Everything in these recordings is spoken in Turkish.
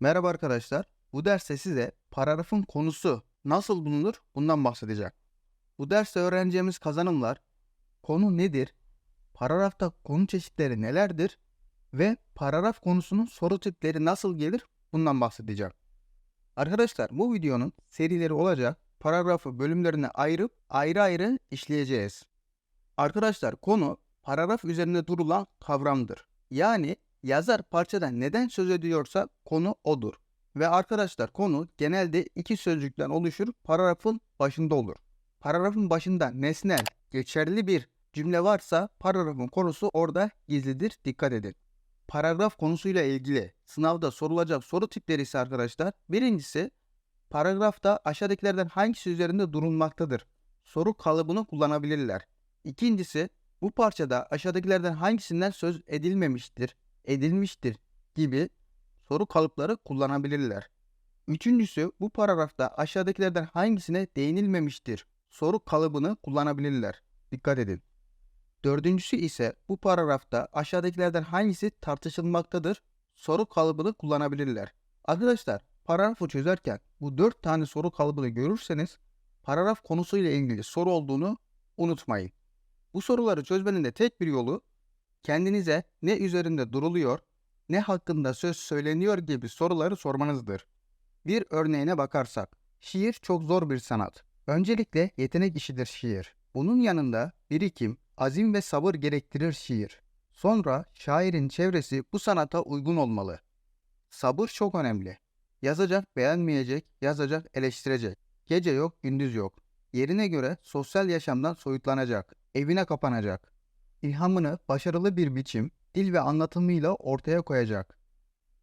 Merhaba arkadaşlar. Bu derste size paragrafın konusu nasıl bulunur bundan bahsedeceğim. Bu derste öğreneceğimiz kazanımlar konu nedir, paragrafta konu çeşitleri nelerdir ve paragraf konusunun soru tipleri nasıl gelir bundan bahsedeceğim. Arkadaşlar bu videonun serileri olacak. Paragrafı bölümlerine ayırıp ayrı ayrı işleyeceğiz. Arkadaşlar konu paragraf üzerinde durulan kavramdır. Yani yazar parçada neden söz ediyorsa konu odur. Ve arkadaşlar konu genelde iki sözcükten oluşur, paragrafın başında olur. Paragrafın başında nesnel, geçerli bir cümle varsa paragrafın konusu orada gizlidir, dikkat edin. Paragraf konusuyla ilgili sınavda sorulacak soru tipleri ise arkadaşlar birincisi paragrafta aşağıdakilerden hangisi üzerinde durulmaktadır? Soru kalıbını kullanabilirler. İkincisi bu parçada aşağıdakilerden hangisinden söz edilmemiştir, edilmiştir gibi soru kalıpları kullanabilirler. Üçüncüsü bu paragrafta aşağıdakilerden hangisine değinilmemiştir soru kalıbını kullanabilirler. Dikkat edin. Dördüncüsü ise bu paragrafta aşağıdakilerden hangisi tartışılmaktadır soru kalıbını kullanabilirler. Arkadaşlar paragrafı çözerken bu dört tane soru kalıbını görürseniz paragraf konusuyla ilgili soru olduğunu unutmayın. Bu soruları çözmenin de tek bir yolu kendinize ne üzerinde duruluyor, ne hakkında söz söyleniyor gibi soruları sormanızdır. Bir örneğine bakarsak, şiir çok zor bir sanat. Öncelikle yetenek işidir şiir. Bunun yanında birikim, azim ve sabır gerektirir şiir. Sonra şairin çevresi bu sanata uygun olmalı. Sabır çok önemli. Yazacak beğenmeyecek, yazacak eleştirecek. Gece yok, gündüz yok. Yerine göre sosyal yaşamdan soyutlanacak, evine kapanacak. İlhamını başarılı bir biçim, dil ve anlatımıyla ortaya koyacak.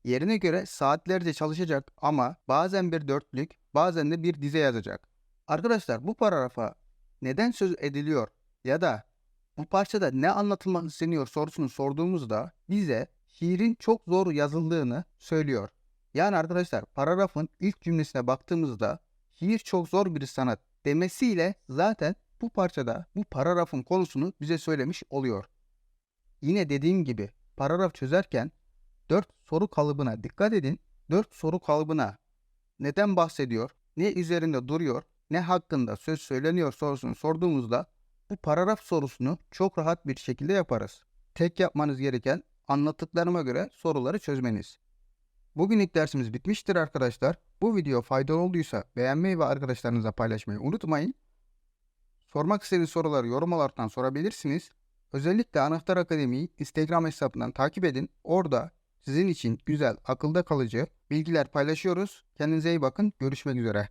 Yerine göre saatlerce çalışacak ama bazen bir dörtlük, bazen de bir dize yazacak. Arkadaşlar bu paragrafa neden söz ediliyor ya da bu parçada ne anlatılmak isteniyor sorusunu sorduğumuzda bize şiirin çok zor yazıldığını söylüyor. Yani arkadaşlar paragrafın ilk cümlesine baktığımızda şiir çok zor bir sanat demesiyle zaten bu parçada bu paragrafın konusunu bize söylemiş oluyor. Yine dediğim gibi paragraf çözerken 4 soru kalıbına dikkat edin. 4 soru kalıbına neden bahsediyor, ne üzerinde duruyor, ne hakkında söz söyleniyor sorusunu sorduğumuzda bu paragraf sorusunu çok rahat bir şekilde yaparız. Tek yapmanız gereken anlattıklarıma göre soruları çözmeniz. Bugünlük dersimiz bitmiştir arkadaşlar. Bu video faydalı olduysa beğenmeyi ve arkadaşlarınızla paylaşmayı unutmayın. Sormak istediğiniz soruları yorum altından sorabilirsiniz. Özellikle Anahtar Akademi'yi Instagram hesabından takip edin. Orada sizin için güzel, akılda kalıcı bilgiler paylaşıyoruz. Kendinize iyi bakın. Görüşmek üzere.